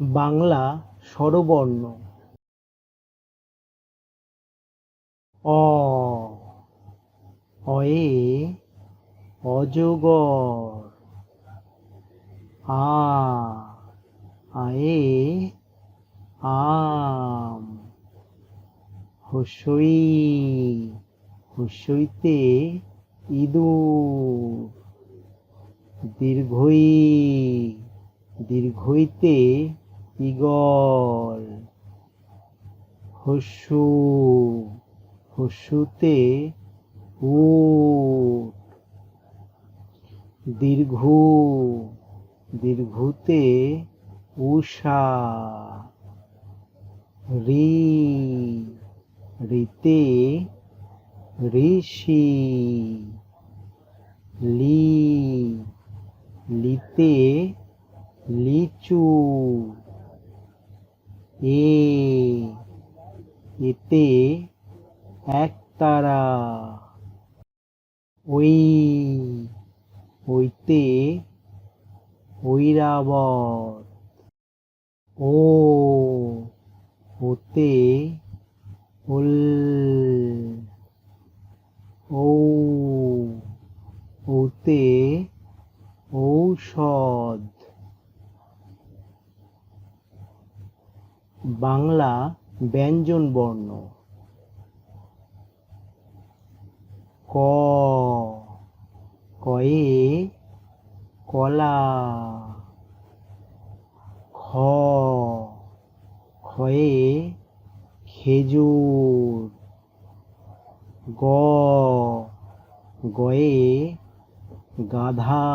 বাংলা স্বরবর্ণ। অ অয়ে অজগর। আ আয়ে আম। হসই হসইতে ইঁদুর। দীর্ঘই দীর্ঘইতে ঈগল। হস্যু হস্যুতে উট। দীর্ঘ দীর্ঘতে উষা। রি রিতে ঋষি। লি লিতে লিচু। এ এতে একতারা। ওই ওইতে ঐরাবত ও ওতে ওল ও ওতে বাংলা ব্যঞ্জন বর্ণ। ক কয়ে কলা। খ খয়ে খেজুর। গ গয়ে গাধা।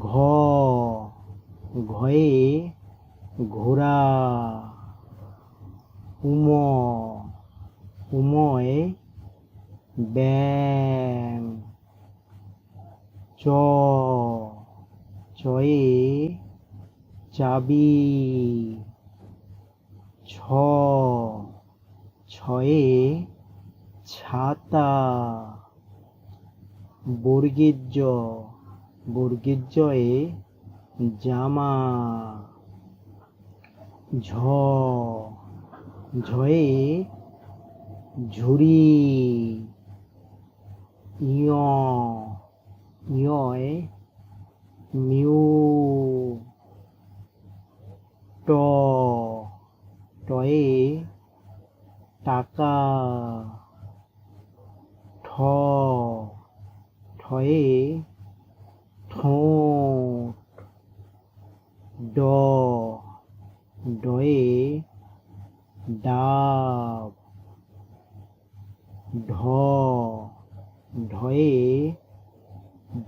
ঘ ঘয়ে ঘোড়া। উম উময় ব্যাং। চ চয়ে চাবি। ছ ছয়ে ছাতা। বর্গের জ বর্গের জামা। ঝ ঝয়ে ঝুড়ি ইয় ইয়য় মিউ। ঢয়ে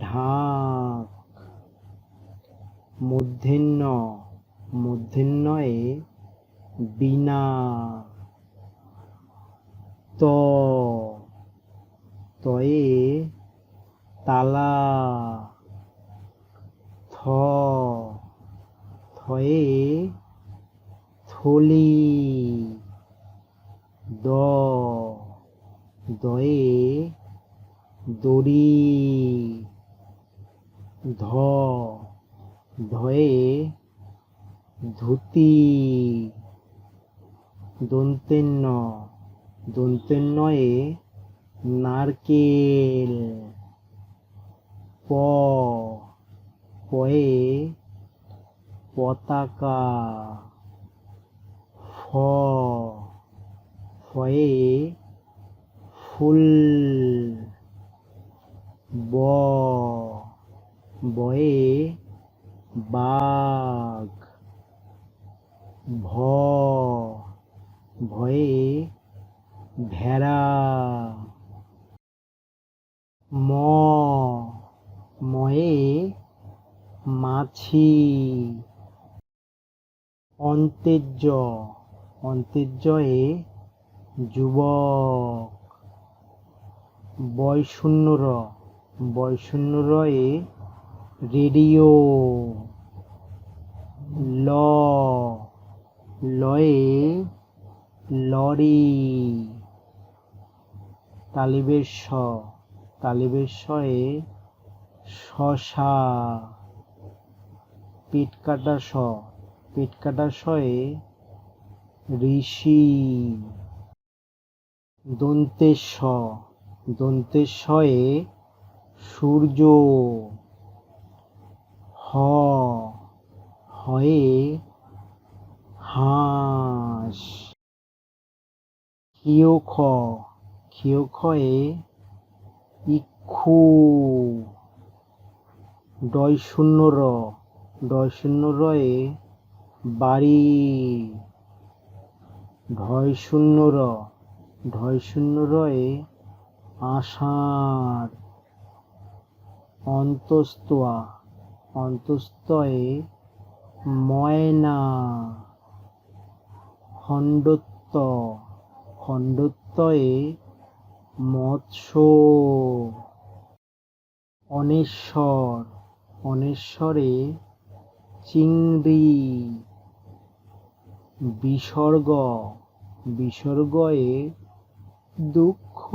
ঢাক। মূর্ধন্য মূর্ধন্যয়ে বীণা ত তয়ে তালা। থ থয়ে থলি। দ দয়ে দড়ি ধ ধয়ে ধুতি দন্তেন্ন দন্তেন্নয়ে নারকেল প পয়ে পতাকা ফ ফয়ে ফুল ব বয়ে বাঘ ভ ভয়ে ভেড়া ম ময়ে মাছি অন্তেজ্য অন্তেজ্যয়ে যুবক বয়শূন্য বয়শূন্য রয়ে রেডিও ল, লয়ে লরি। তালিবের স, তালিবের শয়ে শশা। ত পেট কাটা স, পেট কাটা শয়ে ঋষি। দন্তের স, দন্তের শয়ে সূর্য হ হয়ে হাঁস। কিয় খ কিয় খয়ে ইক্ষু। ডয় শূন্য র ডয় শূন্য রয়ে বাড়ি ঢয় শূন্য র ঢয় শূন্য রয়ে আষাঢ়। অন্তস্তোয়া। অন্তস্তয়ে ময়না। খণ্ডত্ব। খণ্ডত্বয়ে মৎস্য। অনেশ্বর। অনেশ্বরে চিংড়ি। বিসর্গ। বিসর্গয়ে দুঃখ।